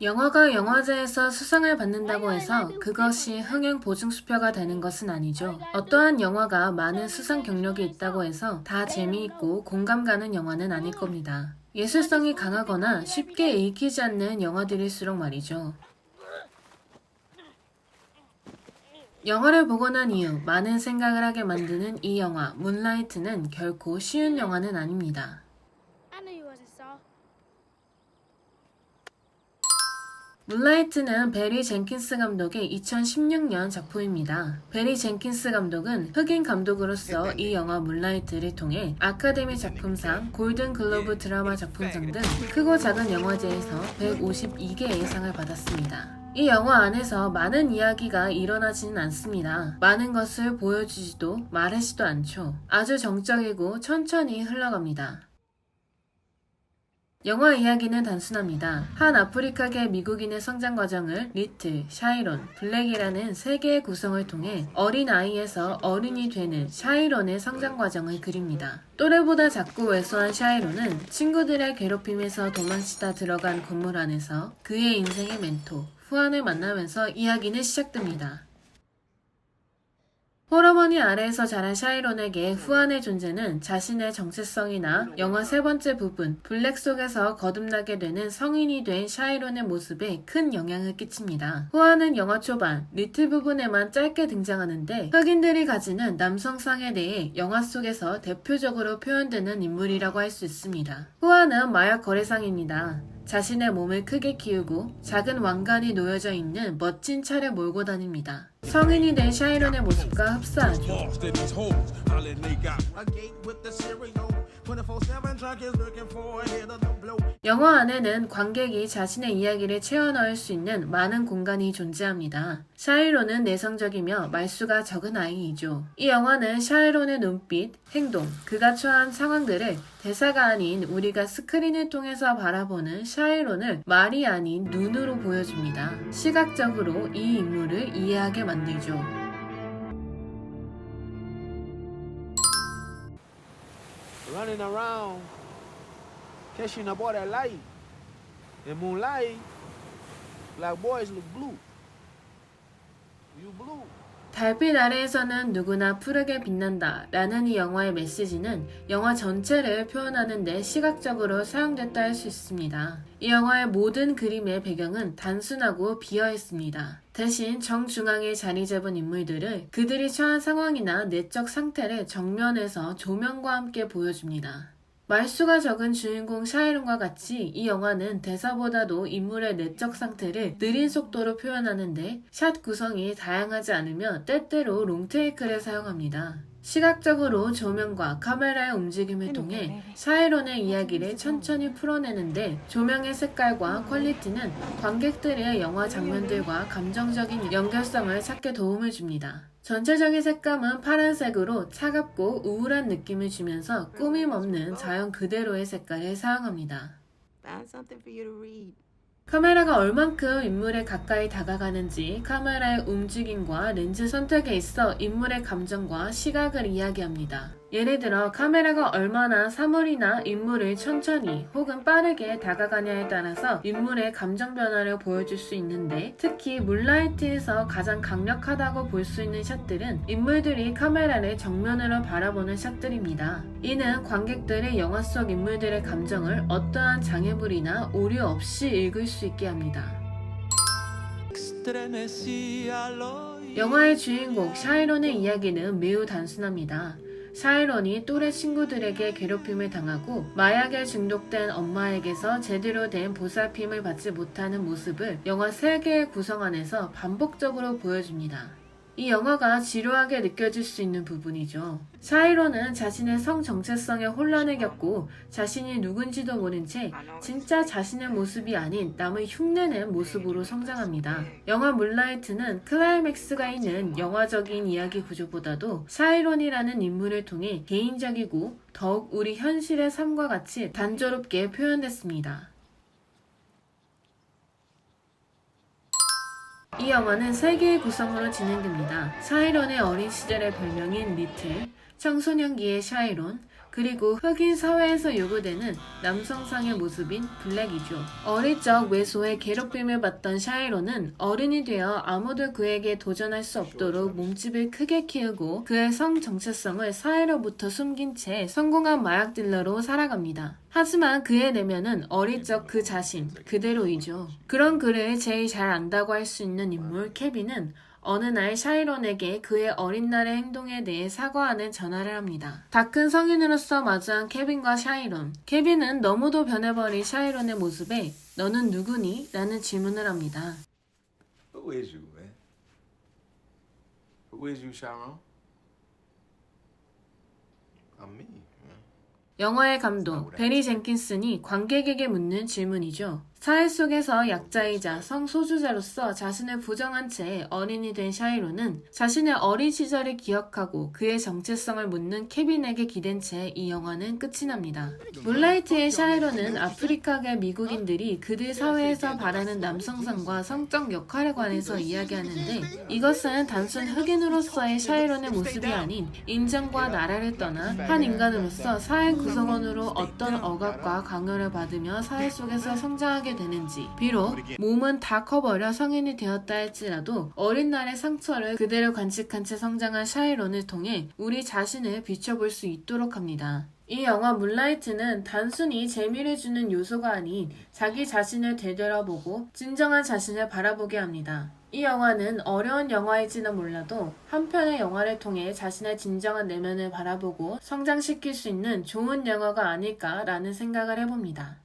영화가 영화제에서 수상을 받는다고 해서 그것이 흥행 보증 수표가 되는 것은 아니죠. 어떠한 영화가 많은 수상 경력이 있다고 해서 다 재미있고 공감 가는 영화는 아닐 겁니다. 예술성이 강하거나 쉽게 읽히지 않는 영화들일수록 말이죠. 영화를 보고 난 이후 많은 생각을 하게 만드는 이 영화 문라이트는 결코 쉬운 영화는 아닙니다. 문라이트는 베리 젠킨스 감독의 2016년 작품입니다. 베리 젠킨스 감독은 흑인 감독으로서 이 영화 문라이트를 통해 아카데미 작품상, 골든 글로브 드라마 작품상 등 크고 작은 영화제에서 152개의 상을 받았습니다. 이 영화 안에서 많은 이야기가 일어나지는 않습니다. 많은 것을 보여주지도 말하지도 않죠. 아주 정적이고 천천히 흘러갑니다. 영화 이야기는 단순합니다. 한 아프리카계 미국인의 성장 과정을 리트, 샤이론, 블랙이라는 세 개의 구성을 통해 어린 아이에서 어른이 되는 샤이론의 성장 과정을 그립니다. 또래보다 작고 왜소한 샤이론은 친구들의 괴롭힘에서 도망치다 들어간 건물 안에서 그의 인생의 멘토, 후안을 만나면서 이야기는 시작됩니다. 아래에서 자란 샤이론에게 후안의 존재는 자신의 정체성이나 영화 세 번째 부분 블랙 속에서 거듭나게 되는 성인이 된 샤이론의 모습에 큰 영향을 끼칩니다. 후안은 영화 초반 리틀 부분에만 짧게 등장하는데 흑인들이 가지는 남성상에 대해 영화 속에서 대표적으로 표현되는 인물이라고 할 수 있습니다. 후안은 마약 거래상입니다. 자신의 몸을 크게 키우고 작은 왕관이 놓여져 있는 멋진 차를 몰고 다닙니다. 성인이 된 샤이론의 모습과 흡사하죠. Lost in these hoes, hollering they got a gate with the cereal. 24-7 truck is looking for a hit of the blow. 영화 안에는 관객이 자신의 이야기를 채워 넣을 수 있는 많은 공간이 존재합니다. 샤이론은 내성적이며 말수가 적은 아이이죠. 이 영화는 샤이론의 눈빛, 행동, 그가 처한 상황들을 대사가 아닌 우리가 스크린을 통해서 바라보는 샤이론을 말이 아닌 눈으로 보여줍니다. 시각적으로 이 인물을 이해하게 만들죠. Running around catching a boy that light. In moonlight, black boys look blue. You blue. 달빛 아래에서는 누구나 푸르게 빛난다 라는 이 영화의 메시지는 영화 전체를 표현하는데 시각적으로 사용됐다 할 수 있습니다. 이 영화의 모든 그림의 배경은 단순하고 비어 있습니다. 대신 정중앙에 자리 잡은 인물들을 그들이 처한 상황이나 내적 상태를 정면에서 조명과 함께 보여줍니다. 말수가 적은 주인공 샤이론과 같이 이 영화는 대사보다도 인물의 내적 상태를 느린 속도로 표현하는데 샷 구성이 다양하지 않으며 때때로 롱테이크를 사용합니다. 시각적으로 조명과 카메라의 움직임을 통해 샤이론의 이야기를 천천히 풀어내는데 조명의 색깔과 퀄리티는 관객들의 영화 장면들과 감정적인 연결성을 찾게 도움을 줍니다. 전체적인 색감은 파란색으로 차갑고 우울한 느낌을 주면서 꾸밈 없는 자연 그대로의 색깔을 사용합니다. 카메라가 얼만큼 인물에 가까이 다가가는지 카메라의 움직임과 렌즈 선택에 있어 인물의 감정과 시각을 이야기합니다. 예를 들어 카메라가 얼마나 사물이나 인물을 천천히 혹은 빠르게 다가가냐에 따라서 인물의 감정 변화를 보여줄 수 있는데 특히 물라이트에서 가장 강력하다고 볼 수 있는 샷들은 인물들이 카메라를 정면으로 바라보는 샷들입니다. 이는 관객들의 영화 속 인물들의 감정을 어떠한 장애물이나 오류 없이 읽을 수 있게 합니다. 영화의 주인공 샤이론의 이야기는 매우 단순합니다. 샤이론이 또래 친구들에게 괴롭힘을 당하고 마약에 중독된 엄마에게서 제대로 된 보살핌을 받지 못하는 모습을 영화 3개의 구성 안에서 반복적으로 보여줍니다. 이 영화가 지루하게 느껴질 수 있는 부분이죠. 샤이론은 자신의 성 정체성에 혼란을 겪고 자신이 누군지도 모른 채 진짜 자신의 모습이 아닌 남을 흉내낸 모습으로 성장합니다. 영화 물라이트는 클라이맥스가 있는 영화적인 이야기 구조보다도 샤이론이라는 인물을 통해 개인적이고 더욱 우리 현실의 삶과 같이 단조롭게 표현됐습니다. 이 영화는 세 개의 구성으로 진행됩니다. 샤이론의 어린 시절의 별명인 리틀, 청소년기의 샤이론, 그리고 흑인 사회에서 요구되는 남성상의 모습인 블랙이죠. 어릴 적 외소의 괴롭힘을 받던 샤이로는 어른이 되어 아무도 그에게 도전할 수 없도록 몸집을 크게 키우고 그의 성 정체성을 사회로부터 숨긴 채 성공한 마약 딜러로 살아갑니다. 하지만 그의 내면은 어릴 적 그 자신 그대로이죠. 그런 그를 제일 잘 안다고 할 수 있는 인물 케빈은 어느 날 샤이론에게 그의 어린 날의 행동에 대해 사과하는 전화를 합니다. 다 큰 성인으로서 마주한 케빈과 샤이론. 케빈은 너무도 변해버린 샤이론의 모습에 너는 누구니? 라는 질문을 합니다. Who is you, man? Who is you, Sharon? I'm me. 영화의 감독 베리 젠킨슨이 관객에게 묻는 질문이죠. 사회 속에서 약자이자 성소수자로서 자신을 부정한 채 어린이 된 샤이로는 자신의 어린 시절을 기억하고 그의 정체성을 묻는 케빈에게 기댄 채 이 영화는 끝이 납니다. 물라이트의 샤이로는 아프리카계 미국인들이 그들 사회에서 바라는 남성상과 성적 역할에 관해서 이야기하는데 이것은 단순 흑인으로서의 샤이론의 모습이 아닌 인정과 나라를 떠나 한 인간으로서 사회 구성원으로 어떤 억압과 강요를 받으며 사회 속에서 성장하게 되는지 비록 몸은 다 커버려 성인이 되었다 할지라도 어린 날의 상처를 그대로 간직한 채 성장한 샤이론을 통해 우리 자신을 비춰볼 수 있도록 합니다. 이 영화 문라이트는 단순히 재미를 주는 요소가 아닌 자기 자신을 되돌아보고 진정한 자신을 바라보게 합니다. 이 영화는 어려운 영화일지는 몰라도 한 편의 영화를 통해 자신의 진정한 내면을 바라보고 성장시킬 수 있는 좋은 영화가 아닐까라는 생각을 해봅니다.